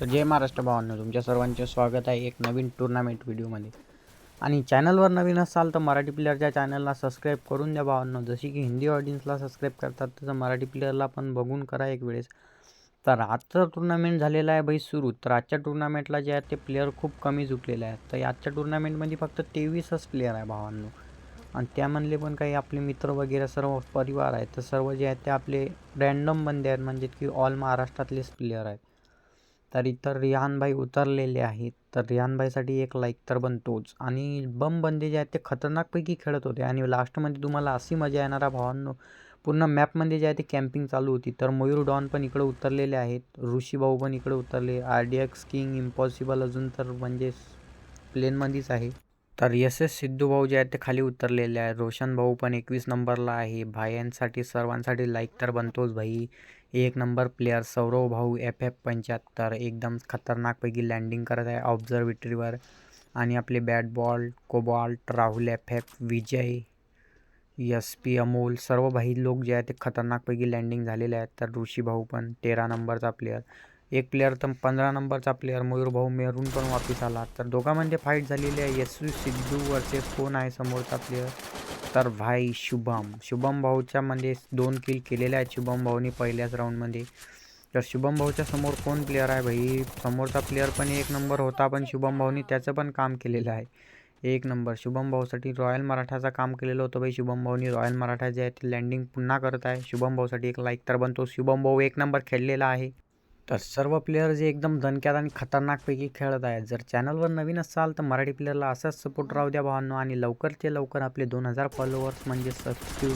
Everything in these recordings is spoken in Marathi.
तर जय महाराष्ट्र भावांनो तुमच्या सर्वांचे स्वागत आहे एक नवीन टुर्नामेंट व्हिडिओमध्ये आणि चॅनलवर नवीन असाल तर मराठी प्लेअरच्या चॅनलला सबस्क्राईब करून द्या भावांनो. जशी की हिंदी ऑडियन्सला सबस्क्राईब करतात तसं मराठी प्लेअरला पण बघून करा एक वेळेस. तर आजचा टुर्नामेंट झालेला आहे बाई सुरू. तर आजच्या टुर्नामेंटला जे आहेत ते प्लेअर खूप कमी झुकलेले आहेत. तर आजच्या टुर्नामेंटमध्ये फक्त तेवीसच प्लेअर आहे भावांनो. आणि त्यामधले पण काही आपले मित्र वगैरे सर्व परिवार आहेत. तर सर्व जे आहेत ते आपले रॅन्डम बंदे आहेत. म्हणजे की ऑल महाराष्ट्रातलेच प्लेअर आहेत. तर इतर रिहानभाई उतरलेले आहेत. तर रिहानभाईसाठी एक लाईक तर बनतोच. आणि बम बंदी जे आहेत ते खतरनाकपैकी खेळत होते. आणि लास्टमध्ये तुम्हाला अशी मजा येणारा भावांनो. पूर्ण मॅपमध्ये जे आहे ते कॅम्पिंग चालू होती. तर मयूर डॉन पण इकडे उतरलेले आहेत. ऋषीभाऊ पण इकडे उतरले. R D X king impossible अजून तर म्हणजे प्लेनमध्येच आहे. तर यस एस सिद्धू भाऊ जे आहेत ते खाली उतरलेले आहे रोशन भाऊ पण एकवीस नंबरला आहे. भायांसाठी सर्वांसाठी लाईक तर बनतोच भाई. एक नंबर प्लेअर सौरव भाऊ एफ एफ पंच्याहत्तर एकदम खतरनाकपैकी लँडिंग करत आहे ऑब्झर्वेटरीवर आणि आपले bat ball cobalt Rahul F F Vijay S P Amol सर्व भाई लोक जे आहेत ते खतरनाकपैकी लँडिंग झालेले आहेत. तर ऋषी भाऊ पण तेरा नंबरचा प्लेअर एक प्लेअर तर पंधरा नंबरचा प्लेअर मयूर भाऊ मेरून पण वापस आला. तर दोघांमध्ये फाईट झालेली आहे. यशू सिद्धू वर्सेस कोण आहे समोरचा प्लेअर तर भाई शुभम. शुभम भाऊच्या म्हणजे दोन किल केलेले आहेत. शुभम भाऊनी पहिल्याच राऊंडमध्ये तर शुभम भाऊच्या समोर कोण प्लेअर आहे भाई? समोरचा प्लेअर पण एक नंबर होता पण शुभम भाऊनी त्याचं पण काम केलेलं आहे. एक नंबर शुभम भाऊसाठी रॉयल मराठाचं काम केलेलं होतं भाई. शुभम भाऊनी रॉयल मराठा जे आहे ते लँडिंग पुन्हा करत आहे. शुभम भाऊसाठी एक लाईक तर बनतो. शुभम भाऊ एक नंबर खेळलेला आहे. तर सर्व प्लेयर जे एकदम दणक्यात आणि खतरनाकपैकी खेळत आहेत. जर चॅनलवर नवीन असाल तर मराठी प्लेअरला असाच सपोर्ट राहू द्या भावांनो आणि लवकरचे लवकर आपले दोन हजार फॉलोअर्स म्हणजे सबस्क्यू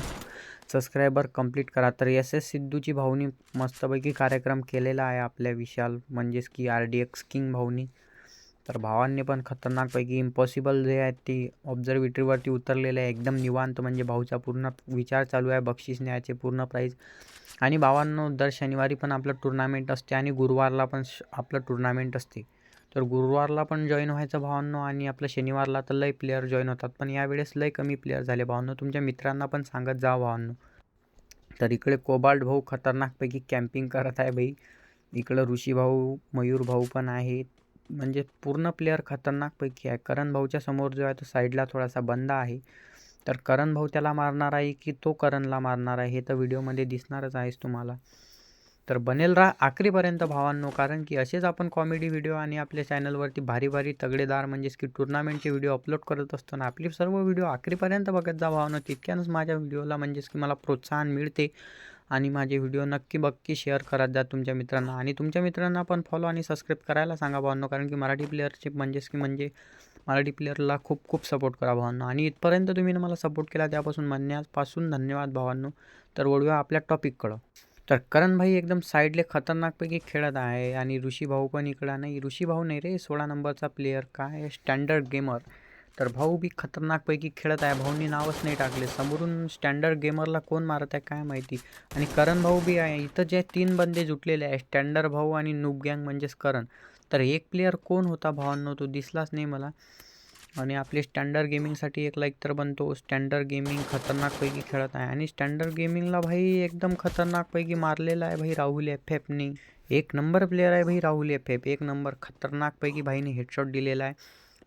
सबस्क्रायबर कंप्लीट करा. तर एस एस सिद्धूची भाऊनी मस्तपैकी कार्यक्रम केलेला आहे आपल्या विशाल म्हणजेच की आर डी एक्स किंग भाऊनी. तर भावांनी पण खतरनाकपैकी इम्पॉसिबल जे आहेत ती ऑब्झर्वेटरीवरती उतरलेले आहे. एकदम निवांत म्हणजे भाऊचा पूर्ण विचार चालू आहे. बक्षीस न्यायचे पूर्ण प्राईज आणि भावांनो दर शनिवारी पण आपलं टुर्नामेंट असते आणि गुरुवारला पण श- आपलं टुर्नामेंट असते. तर गुरुवारला पण जॉईन व्हायचं भावांनो आणि आपलं शनिवारला तर लय प्लेयर जॉईन होतात. पण यावेळेस लय कमी प्लेयर झाले भावांनो तुमच्या मित्रांना पण सांगत जा भावांनो तर इकडे कोबाल्ट भाऊ खतरनाकपैकी कॅम्पिंग करत आहे भाई. इकडं ऋषी भाऊ मयूर भाऊ पण आहेत. म्हणजे पूर्ण प्लेअर खतरनाकपैकी आहे. करण भाऊच्या समोर जो आहे तो साईडला थोडासा बंद आहे. तर करण भाऊ त्याला मारणार आहे की तो करणला मारणार आहे हे तर व्हिडिओमध्ये दिसणारच आहेच तुम्हाला. तर बनेल राहा आखरीपर्यंत भावांनो कारण की असेच आपण कॉमेडी व्हिडिओ आणि आपल्या चॅनलवरती भारी भारी तगडेदार म्हणजेच की टुर्नामेंटचे व्हिडिओ अपलोड करत असतो ना आपली सर्व व्हिडिओ आखरीपर्यंत बघत जा भावांनो. तितक्यानंच माझ्या व्हिडिओला म्हणजेच की मला प्रोत्साहन मिळते आणि माझे व्हिडिओ नक्की बक्की शेअर करत जा तुमच्या मित्रांना. आणि तुमच्या मित्रांना पण फॉलो आणि सबस्क्राईब करायला सांगा भावांनो कारण की मराठी प्लेअरशिप म्हणजेच की म्हणजे मराठी प्लेअरला खूप खूप सपोर्ट करा भावांनो. आणि इथपर्यंत तुम्ही मला सपोर्ट केला त्यापासून म्हणण्यापासून धन्यवाद भावांनो. तर वळूया आपल्या टॉपिककडं तर करण भाई एकदम साईडले खतरनाकपैकी खेळत आहे आणि ऋषी भाऊ पण इकडं नाही. ऋषी भाऊ नाही रे सोळा नंबरचा प्लेअर काय स्टँडर्ड गेमर तर भाऊ बी खतरनाकपैकी खेळत आहे. भाऊनी नावच नाही टाकले. समोरून स्टँडर्ड गेमरला कोण मारत आहे काय माहिती. आणि करण भाऊ बी आहे. इथं जे तीन बंदे जुटलेले आहे स्टँडर्ड भाऊ आणि नूब गँग म्हणजेच करण. तर एक प्लेअर कोण होता भावांनो? तो दिसलाच नाही मला. आणि आपले स्टँडर्ड गेमिंगसाठी एक लाईक तर बनतो. स्टँडर्ड गेमिंग खतरनाकपैकी खेळत आहे. आणि स्टँडर्ड गेमिंगला भाई एकदम खतरनाकपैकी मारलेला आहे भाई राहुल एफ एफनी. एक नंबर प्लेअर आहे भाई राहुल एफ एफ. एक नंबर खतरनाकपैकी भाईने हेडशॉट दिलेला आहे.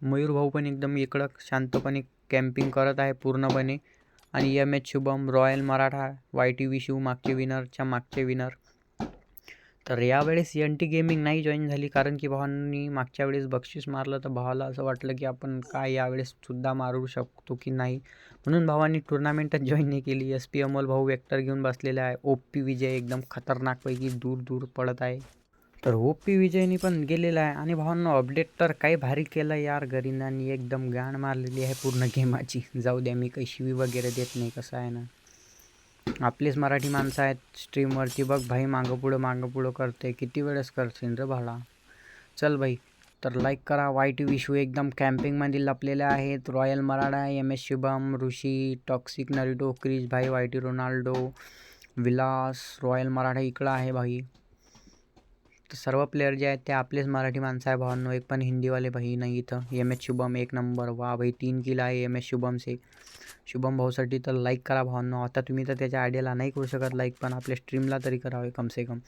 मयूर भाऊ पण एकदम इकडं शांतपणे कॅम्पिंग करत आहे पूर्णपणे. आणि M H Shubham royal Maratha Y T V Shiv मागचे विनरच्या मागचे विनर तर यावेळेस एन टी गेमिंग नाही जॉईन झाली कारण की भावांनी मागच्या वेळेस बक्षीस मारलं तर भावाला असं वाटलं की आपण काय यावेळेस सुद्धा मारू शकतो की नाही. म्हणून भावांनी टुर्नामेंटच जॉईन नाही केली. एस पी अमोल भाऊ वेक्टर घेऊन बसलेला आहे. ओ पी विजय एकदम खतरनाकपैकी दूर दूर पडत आहे. तर ओ पी विजयनी पण गेलेला आहे आणि भावांनो अपडेट तर काही भारी केलं यार. गरिंदांनी एकदम गाण मारलेली आहे पूर्ण गेमाची जाऊ द्या मी काही शिवी वगैरे देत नाही कसं आहे ना. आपलीच मराठी माणसं आहेत स्ट्रीमवरती बघ भाई मागं पुढं मागं पुढं करते किती वेळेस करशील रे भाडा चल भाई तर लाईक करा. वाईट विशू एकदम कॅम्पिंगमध्ये लपलेले आहेत. Royal Maratha M S Shubham Rishi toxic Naruto crease भाई Y T Ronaldo Vilas royal Maratha इकडं आहे भाई. तर सर्व प्लेयर जे आहेत ते आपलेच मराठी माणसं आहे भावांनो. एक पण हिंदीवाले भाई नाही इथं. एम एस शुभम एक नंबर. वा भाई तीन किल आहे एम एस शुभमचे शुभम भाऊसाठी तर लाईक करा भावांनो. आता तुम्ही तर त्याच्या आयडियाला नाही करू शकत लाईक पण आपल्या स्ट्रीमला तरी करावे कमसे कम.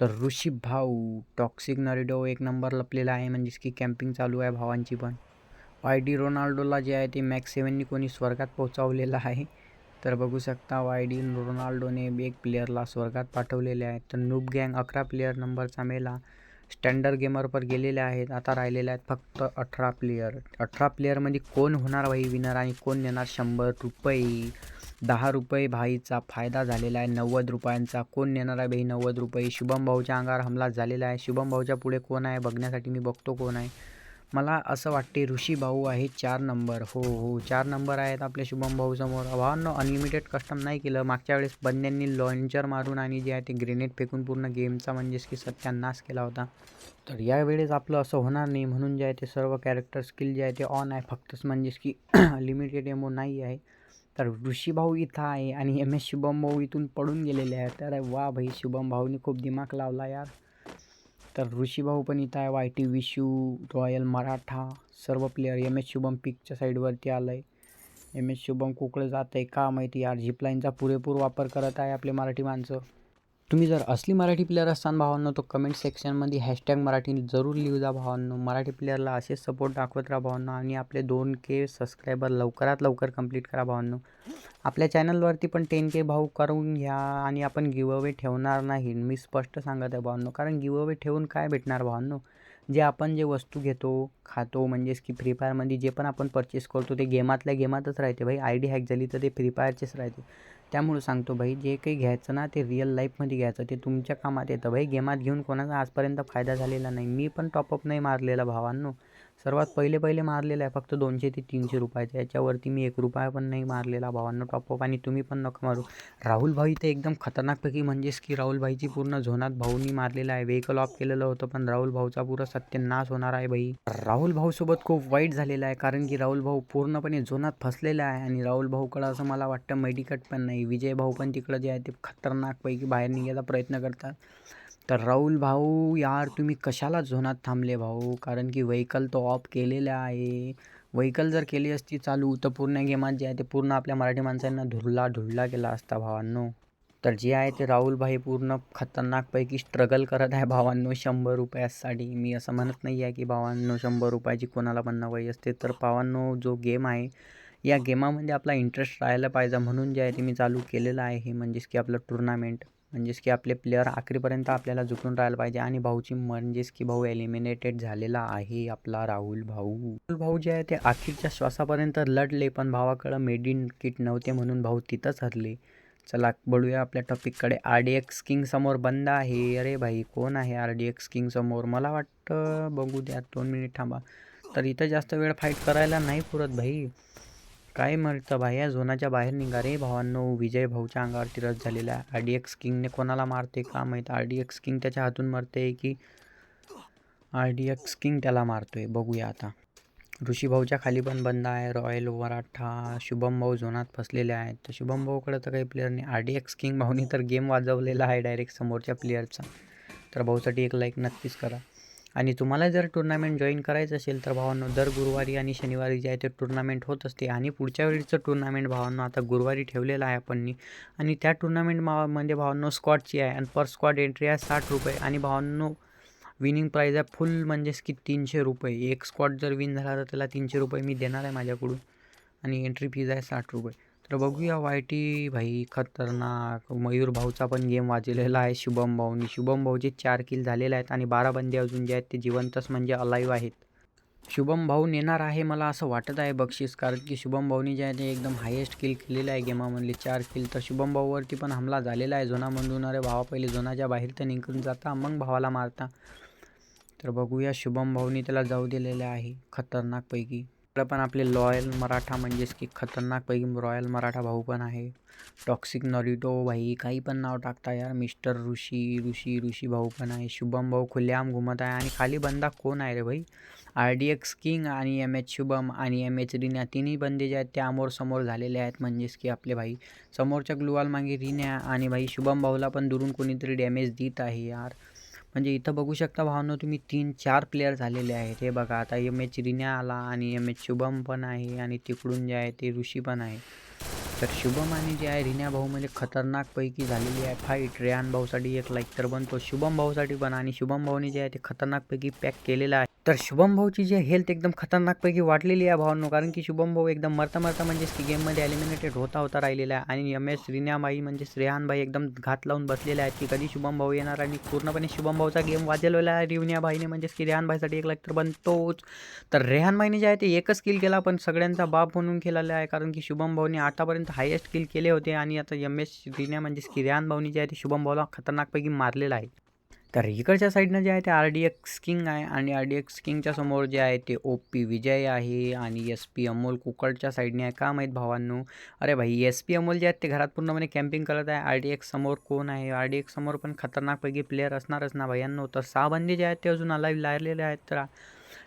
तर ऋषी भाऊ टॉक्सिक नरिडो एक नंबर लपलेला आहे. म्हणजेच की कॅम्पिंग चालू आहे भावांची पण. वाय डी रोनाल्डोला जे आहे ते मॅक्स सेवननी कोणी स्वर्गात पोहोचवलेलं आहे. तर बघू शकता वाय डी रोनाल्डोने एक प्लेअरला स्वर्गात पाठवलेले आहेत तर नूब गँग अकरा प्लेअर नंबरचा मेला स्टँडर्ड गेमरवर गेलेले आहेत. आता राहिलेले आहेत फक्त अठरा प्लेयर. अठरा प्लेअरमध्ये कोण होणार भाई विनर आणि कोण देणार शंभर रुपये? दहा रुपये भाईचा फायदा झालेला आहे. नव्वद रुपयांचा कोण नेणार आहे भाई? नव्वद रुपये. शुभम भाऊच्या अंगावर हमला झालेला आहे. शुभम भाऊच्या पुढे कोण आहे? बघण्यासाठी मी बघतो कोण आहे. मला असं वाटते ऋषी भाऊ आहे चार नंबर. हो हो चार नंबर आहेत आपल्या शुभम भाऊ समोर. भावांनो अनलिमिटेड कस्टम नाही केलं. मागच्या वेळेस बंद्यांनी लॉन्चर मारून आणि जे आहे ते ग्रेनेड फेकून पूर्ण गेमचा म्हणजेच की सत्यानाश केला होता. तर यावेळेस आपलं असं होणार नाही. म्हणून जे आहे ते सर्व कॅरेक्टर स्किल जे आहे ते ऑन आहे. फक्तच म्हणजेच की लिमिटेड एमो नाही आहे. तर ऋषी भाऊ इथं आहे आणि एम एस शुभम भाऊ इथून पडून गेलेले आहेत. तर वा भाई शुभम भाऊनी खूप दिमाग लावला यार. तर ऋषीभाऊ पण इथं आहे. Y T Vishu royal Maratha सर्व प्लेयर एम एस शुभम पिकच्या साईडवरती आलं आहे एम एस शुभम कुकडे जात आहे का माहिती यार. झिपलाईनचा पुरेपूर वापर करत आहे आपले मराठी माणसं. तुम्ही जर असली मराठी प्लेअर असताना भावांनो तो कमेंट सेक्शनमध्ये हॅशटॅग मराठी जरूर लिहू जा भावांनो. मराठी प्लेअरला असेच सपोर्ट दाखवत राहा भावांनो आणि आपले दोन के सबस्क्रायबर लवकरात लवकर कंप्लीट करा भावांनो. आपल्या चॅनलवरती पण टेन के भाऊ करून घ्या आणि आपण गिवअवे ठेवणार नाही. मी स्पष्ट सांगत आहे भावांनो कारण गिवअवे ठेवून काय भेटणार भावांनो? जे आपण जे वस्तू घेतो खातो म्हणजेच की फ्री फायरमध्ये जे पण आपण परचेस करतो ते गेमातल्या गेमातच राहते भाई. आय डी हॅक झाली तर ते फ्री फायरचेच राहते. त्यामुळं सांगतो भाई जे काही घ्यायचं ना ते रिअल लाईफमध्ये घ्यायचं. ते तुमच्या कामात येतं. भाई गेमात घेऊन कोणाचा आजपर्यंत फायदा झालेला नाही. मी पण टॉपअप नाही मारलेला भावांनो. सर्वात पहिले पहिले मारलेलं आहे. फक्त दोनशे ते तीनशे रुपयाचं याच्यावरती मी एक रुपया पण नाही मारलेला. भावांनो टॉपअप आणि तुम्ही पण नका मारू. राहुल भाई तर एकदम खतरनाकपैकी म्हणजेच की राहुल भाईची पूर्ण झोनात भाऊनी मारलेला आहे. व्हेकल ऑफ केलेलं होतं पण राहुल भाऊचा पुरा सत्यनाश होणार आहे भाई. राहुल भाऊसोबत खूप वाईट झालेलं आहे कारण की राहुल भाऊ पूर्णपणे झोनात फसलेला आहे आणि राहुल भाऊकडं असं मला वाटतं मेडिकट पण नाही. विजय भाऊ पण तिकडं जे आहे ते खतरनाकपैकी बाहेर निघायचा प्रयत्न करतात. तर राहुल भाऊ यार तुम्ही कशाला झोनात थांबले भाऊ? कारण की व्हेकल तो ऑफ केलेला आहे. व्हेकल जर केली असती चालू तर पूर्ण गेमात जे आहे ते पूर्ण आपल्या मराठी माणसांना धुरला धुरला केला असता भावांनो. तर जे आहे ते राहुल भाई पूर्ण खतरनाकपैकी स्ट्रगल करत आहे भावांनो शंभर रुपयासाठी. मी असं म्हणत नाही आहे की भावांनो शंभर रुपयाची कोणाला पण नवाई असते तर भावांनो जो गेम आहे या गेमामध्ये आपला इंटरेस्ट राहायला पाहिजे. म्हणून जे आहे ते मी चालू केलेलं आहे हे म्हणजेच की आपलं टुर्नामेंट म्हणजेच की आपले प्लेअर आखरीपर्यंत आपल्याला झुकून राहायला पाहिजे. आणि भाऊची म्हणजेच की भाऊ एलिमिनेटेड झालेला आहे आपला राहुल भाऊ. राहुल भाऊ जे आहे ते अखेरच्या श्वासापर्यंत लढले पण भावाकडं मेड इन किट नव्हते म्हणून भाऊ तिथंच हरले. चला बळूया आपल्या टॉपिककडे आर डी एक्स किंग समोर बंद आहे. अरे भाई कोण आहे आर डी एक्स किंग समोर? मला वाटतं बघू द्या दोन मिनिट थांबा. तर इथं जास्त वेळ फाईट करायला नाही पुरत भाई. काय म्हणतं भाया झोनाच्या बाहेर निघा रे भावांनो. विजय भाऊच्या अंगावरती रस झालेला आहे. आर डी एक्स किंगने कोणाला मारते का माहीत? आर डी एक्स किंग त्याच्या हातून मरते की आर डी एक्स किंग त्याला मारतोय? बघूया आता. ऋषी भाऊच्या खाली पण बंद आहे. रॉयल मराठा शुभम भाऊ झोनात फसलेले आहेत. तर शुभम भाऊकडे तर काही प्लेअर नाही. आर डी एक्स किंग भाऊनी तर गेम वाजवलेला आहे डायरेक्ट समोरच्या प्लेअरचा तर भाऊसाठी एक लाईक नक्कीच करा. आणि तुम्हाला जर टुर्नामेंट जॉईन करायचं असेल तर भावांनो दर गुरुवारी आणि शनिवारी जे आहे ते टुर्नामेंट होत असते. आणि पुढच्या वेळीचं टुर्नामेंट भावांनो आता गुरुवारी ठेवलेलं आहे आपण आणि त्या टुर्नामेंटमध्ये भावांनो स्कॉटची आहे आणि पर स्कॉट एंट्री आहे साठ रुपये. आणि भावांनो विनिंग प्राईज आहे फुल म्हणजेच की तीनशे रुपये. एक स्कॉट जर विन झाला तर त्याला तीनशे रुपये मी देणार आहे माझ्याकडून. आणि एंट्री फीज आहे साठ रुपये. तर बघूया वाय टी भाई खतरनाक. मयूर भाऊचा पण गेम वाजलेला आहे शुभम भाऊनी. शुभम भाऊचे चार किल झालेले आहेत आणि बारा बंदे अजून जे आहेत ते जिवंतच म्हणजे अलाईव्ह आहेत. शुभम भाऊ नेणार आहे मला असं वाटत आहे बक्षीस कारण की शुभम भाऊनी जे आहे ते एकदम हायेस्ट किल केलेलं आहे गेमामधले चार किल तर शुभम भाऊवरती पण हमला झालेला आहे झोनामधून अरे भावा पहिले झोनाच्या बाहेर तर निघून जाता मग भावाला मारता. तर बघूया शुभम भाऊनी त्याला जाऊ दिलेले आहे खतरनाकपैकी. इकडं पण आपले लॉयल मराठा म्हणजेच की खतरनाकपैकी रॉयल मराठा भाऊ पण आहे. टॉक्सिक नॉरिटो भाई काही पण नाव टाकता यार. मिस्टर ऋषी ऋषी ऋषी भाऊ पण आहे. शुभम भाऊ खुलेआम घुमत आहे. आणि खाली बंदा कोण आहे रे भाई? आर डी एक्स किंग आणि एम एच शुभम आणि एम एच रिन्या. तिन्ही बंदे जे आहेत ते समोर झालेले आहेत म्हणजेच की आपले भाई. समोरच्या ग्लुवाल मागे रिन्या आणि भाई शुभम भाऊला पण दुरून कोणीतरी डॅमेज देत आहे यार. म्हणजे इथं बघू शकता भावनं तुम्ही तीन चार प्लेयर झालेले आहेत. हे बघा आता एम एच रिन्या आला आणि एम एच शुभम पण आहे आणि तिकडून जे आहे ते ऋषी पण आहे. तर शुभम आणि जे आहे रिन्या भाऊमध्ये म्हणजे खतरनाकपैकी झालेली आहे फाईट रेहान भाऊसाठी एक लाईक तर बनतो. शुभम भाऊसाठी पण आणि शुभम भाऊने जे आहे ते खतरनाकपैकी पॅक केलेलं आहे. तर शुभम भाऊची जी हेल्थ एकदम खतरनाकपैकी वाढलेली आहे भावांनो कारण की शुभम भाऊ एकदम मरता मरता म्हणजेच की गेममध्ये एलिमिनेटेड होता होता राहिलेला आहे. आणि एम एस रिन्याबाई म्हणजे श्रेहानबाई एकदम घात लावून बसलेले आहेत की कधी शुभम भाऊ येणार आणि पूर्णपणे शुभम भाऊचा गेम वाजवलेला आहे. रिवन्याबाईने म्हणजेच की रेहानबाईसाठी एक लाईक तर बनतोच. तर रेहानबाईने जे आहे ते एकच किल केला पण सगळ्यांचा बाप म्हणून खेळलेला आहे कारण की शुभम भाऊने आतापर्यंत हायेस्ट किल केले होते. आणि आता एम एस रिन्या म्हणजेच की रेहान भाऊनी जे आहे ते शुभम भाऊला खतरनाकपैकी मारलेला आहे. तर इकडच्या साईडनं जे आहे ते आर डी एक्स किंग आहे आणि आर डी एक्स किंगच्या समोर जे आहे ते ओ पी विजय आहे आणि एस पी अमोल कुकडच्या साईडने आहे. का माहीत भावांनो? अरे भाई एस पी अमोल जे आहेत ते घरात पूर्णपणे कॅम्पिंग करत आहे. आर डी एक्स समोर कोण आहे? आर डी एक्स समोर पण खतरनाकपैकी प्लेअर असणारच ना भाई. तर सहा बंदे जे आहेत ते अजून अलाईव्ह लागलेले आहेत. तर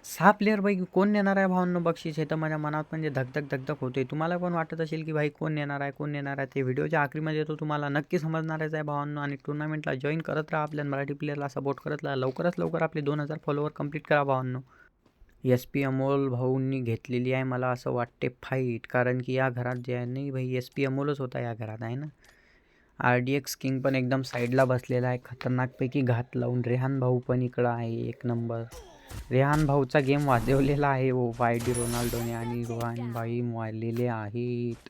सहा प्लेअरपैकी कोण नेणार आहे भावांनो बक्षीस? हे तर माझ्या मनात म्हणजे धकधक धकधक होते तुम्हाला पण वाटत असेल की भाई कोण नेणार आहे कोण नेणार आहे? ते व्हिडिओच्या आखरीमध्ये तो तुम्हाला नक्की समजणारच आहे भावांनो. आणि टुर्नामेंटला जॉईन करत राहा आपल्या मराठी प्लेअरला सपोर्ट करत राहा. लवकरात लवकर आपले दोन हजार फॉलोवर कंप्लीट करा भावांनो. एस पी अमोल भाऊंनी घेतलेली आहे मला असं वाटते फाईट कारण की या घरात जे आहे नाही भाई एस पी अमोलच होता या घरात आहे ना? आर डी एक्स किंग पण एकदम साईडला बसलेला आहे. खतरनाकपैकी घात लावून रेहान भाऊ पण इकडं आहे एक नंबर रेहान भाऊचा गेम वाजवलेला आहे. ओ वाय डी रोनाल्डोने आणि रोहान भाई मारलेले आहेत.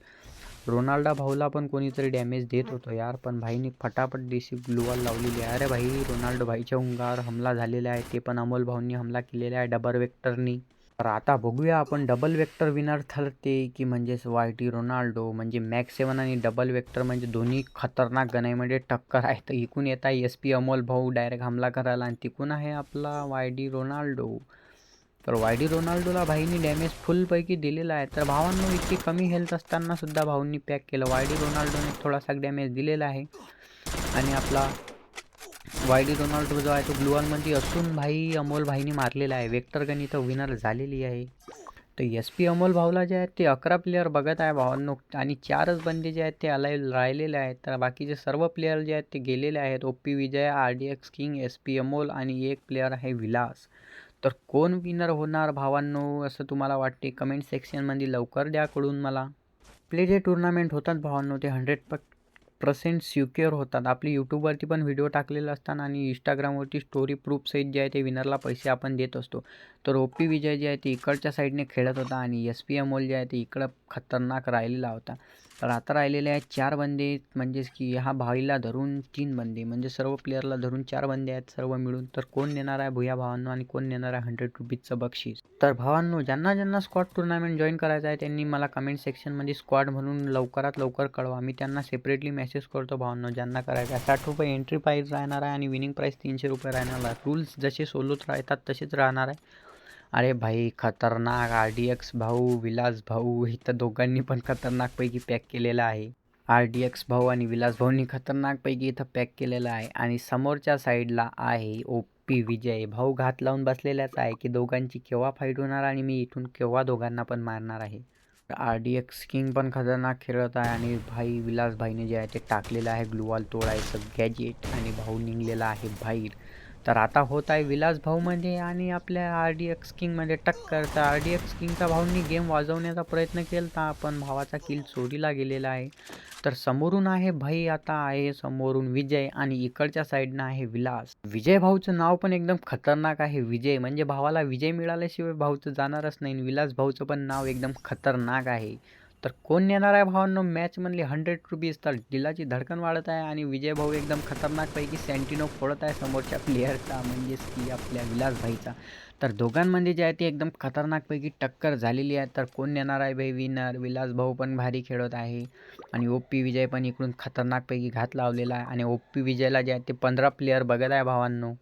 रोनाल्डो भाऊला पण कोणीतरी डॅमेज देत होतो यार पण भाईनी फटाफट देशी ग्लुवाल लावलेली आहे. अरे भाई रोनाल्डो भाईच्या उंगावर हमला झालेला आहे. ते पण अमोल भाऊंनी हमला केलेला आहे. डबल वेक्टरनी तर आता बघूया आपण डबल वेक्टर विनर ठरते की म्हणजेच वाय टी रोनाल्डो म्हणजे मॅक्स सेवन आणि डबल वेक्टर म्हणजे दोन्ही खतरनाक गणाईमध्ये टक्कर आहे. तर इकून येत आहे एस पी अमोल भाऊ डायरेक्ट हमला करायला आणि तिकून आहे आपला वाय डी रोनाल्डो. तर वाय डी रोनाल्डोला भाईनी डॅमेज फुलपैकी दिलेला आहे. तर भावांनो इतकी कमी हेल्थ असताना सुद्धा भाऊंनी पॅक केलं. वाय डी रोनाल्डोने थोडासा डॅमेज दिलेला आहे. आणि आपला वाय डी रोनाल्डो जो आहे तो ग्लुअलमध्ये असून भाई अमोल भाईने मारलेला आहे. वेक्टर गणित विनर झालेली आहे. तर एस पी अमोल भाऊला जे आहेत ते अकरा प्लेअर बघत आहे भावांनो आणि चारच बंदे जे आहेत ते अलाईव्ह राहिलेले आहेत. तर बाकीचे सर्व प्लेअर जे आहेत ते गेलेले आहेत. O P Vijay R D X king S P Amol आणि एक प्लेअर आहे विलास. तर कोण विनर होणार भावांनो असं तुम्हाला वाटते? कमेंट सेक्शनमध्ये लवकर द्या कळून मला. आपले जे टुर्नामेंट होतात भावांनो ते हंड्रेड प पर्सेंट सिक्युअर होतात. आपली यूट्यूबवरती पण व्हिडिओ टाकलेले असतात आणि इंस्टाग्रामवरती स्टोरी प्रूफ सहित जे आहे ते विनरला पैसे आपण देत असतो. तर ओ पी विजय जे आहे ते इकडच्या साईडने खेळत होता आणि एस पी एम ओल जे आहे ते इकडं खतरनाक राहिलेला होता. तर आता राहिलेले आहेत चार बंदे म्हणजेच की हा भाईला धरून तीन बंदे. म्हणजे सर्व प्लेअरला धरून चार बंदे आहेत सर्व मिळून. तर कोण नेणार आहे भुया भावांनो आणि कोण नेणार आहे हंड्रेड रुपीजचं बक्षीस? तर भावांनो ज्यांना ज्यांना स्क्वॉड टुर्नामेंट जॉईन करायचं आहे त्यांनी मला कमेंट सेक्शनमध्ये स्क्वॉड म्हणून लवकरात लवकर कळवा. मी त्यांना सेपरेटली मेसेज करतो भावांनो ज्यांना करायचं आहे. साठ रुपये एंट्री प्राईस राहणार आहे आणि विनिंग प्राईस तीनशे रुपये राहणार आहे. रूल्स जसे सोलोच राहतात तसेच राहणार आहे. अरे भाई खतरनाक. आर डी एक्स भाऊ विलास भाऊ इथं दोघांनी पण खतरनाकपैकी पॅक केलेला आहे. आर डी एक्स भाऊ आणि विलास भाऊंनी खतरनाकपैकी इथं पॅक केलेलं आहे. आणि समोरच्या साईडला आहे ओ पी विजय. भाऊ घात लावून बसलेलाच आहे की दोघांची केव्हा फाईट होणार आणि मी इथून केव्हा दोघांना पण मारणार आहे. आर डी एक्स किंग पण खतरनाक खेळत आहे आणि भाई विलास भाईने जे आहे ते टाकलेलं आहे. ग्लुवाल तोडायचं गॅजेट आणि भाऊ निघलेला आहे बाहेर. तर आता होत आहे विलास भाऊमध्ये आणि आपल्या आर डी एक्स किंगमध्ये टक्कर. तर आर डी एक्स किंगचा भाऊंनी गेम वाजवण्याचा प्रयत्न केला पण भावाचा किल चोरीला गेलेला आहे. तर समोरून आहे भाई आता आहे समोरून विजय आणि इकडच्या साईडनं आहे विलास. विजय भाऊचं नाव पण एकदम खतरनाक आहे विजय. म्हणजे भावाला विजय मिळाल्याशिवाय भाऊचं जाणारच नाही विलास भाऊचं पण नाव एकदम खतरनाक आहे. तर कोण नेणार आहे भावांनो? मॅचमधली हंड्रेड रुपीज तर दिलाची धडकन वाढत आहे आणि विजय भाऊ एकदम खतरनाकपैकी सॅन्टिनो फोडत आहे समोरच्या प्लेअरचा म्हणजेच की आपल्या विलास भाईचा तर दोघांमध्ये जे आहे ते एकदम खतरनाकपैकी टक्कर झालेली आहे. तर कोण नेणार आहे भाई? विनर विलास भाऊ पण भारी खेळत आहे. आणि ओ पी विजय पण इकडून खतरनाकपैकी घात लावलेला आहे. आणि ओ पी विजयला जे आहे ते पंधरा प्लेअर बघत आहे भावांनो.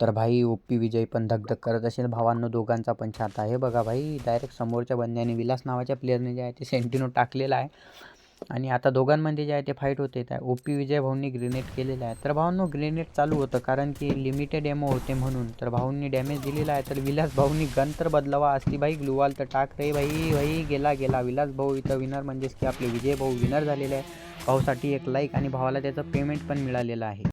तर भाई ओ पी विजय पण धगधग करत असेल. भावांनो दोघांचा पण छात आहे. बघा भाई डायरेक्ट समोरच्या बंद्याने विलास नावाच्या प्लेअरने जे आहे ते सेंटिनो टाकलेला आहे. आणि आता दोघांमध्ये जे आहे ते फाईट होते. त्या ओ पी विजय भाऊंनी ग्रेनेड केलेलं आहे. तर भाऊंनो ग्रेनेड चालू होतं कारण की लिमिटेड एमओ होते म्हणून. तर भाऊंनी डॅमेज दिलेला आहे. तर विलास भाऊंनी गन तर बदलावा. असली भाई ग्लुवाल तर टाक रे भाई. भाई गेला गेला. विलास भाऊ इथं विनर म्हणजेच की आपले विजय भाऊ विनर झालेले आहे. भाऊसाठी एक लाईक आणि भावाला त्याचं पेमेंट पण मिळालेलं आहे.